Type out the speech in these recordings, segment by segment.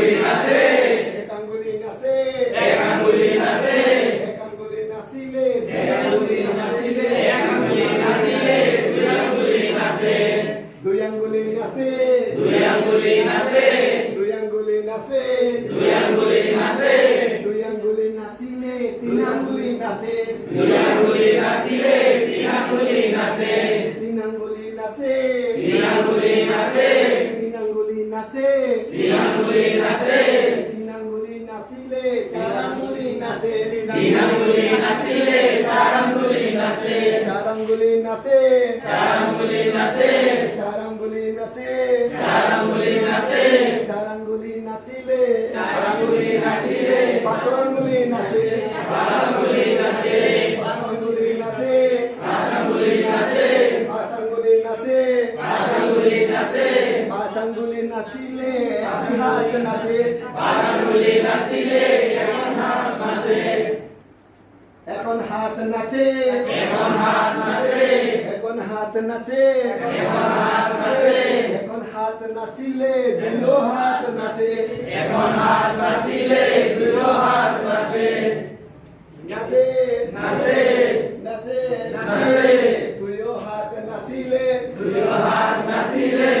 আঙ্গুলি নাচে এক আঙ্গুলি নাচে এক আঙ্গুলি নাচে এক আঙ্গুলি নাচিলে এক আঙ্গুলি নাচিলে এক আঙ্গুলি নাচিলে দুই আঙ্গুলি নাচে দুই আঙ্গুলি নাচে দুই আঙ্গুলি নাচে দুই আঙ্গুলি নাচে দুই আঙ্গুলি নাচিলে তিন আঙ্গুলি নাচে দুই আঙ্গুলি নাচিলে তিন আঙ্গুলি নাচে তিন আঙ্গুলি নাচে তিন আঙ্গুলি নাচে আঙ্গুলি নাচে। তিন আঙ্গুলি নাচিলে চার আঙ্গুলি নাচে। তিন আঙ্গুলি নাচিলে চার আঙ্গুলি নাচে। চার আঙ্গুলি নাচে। চার আঙ্গুলি নাচে। চার আঙ্গুলি নাচে। চার আঙ্গুলি নাচে। চার আঙ্গুলি নাচিলে পাঁচ আঙ্গুলি নাচিলে হাত নাচে। পাঁচ আঙ্গুলি নাচিলে এখন হাত নাচে? এখন হাত নাচে। এখন হাত নাচে। এখন হাত নাচে। এখন হাত নাচে। এখন হাত নাচিলে দুটো হাত নাচে। এখন হাত নাচিলে দুটো হাত নাচে। নাচে। নাচে। নাচে। নাচে। দুইও হাত নাচিলে। দুটো হাত নাচিলে।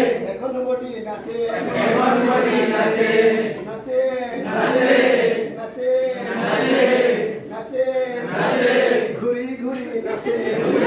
নাচে। বডি নাচে নাচে নাচে নাচে নাচে। নাচে। নাচে। ঘুরি ঘুরি নাচে।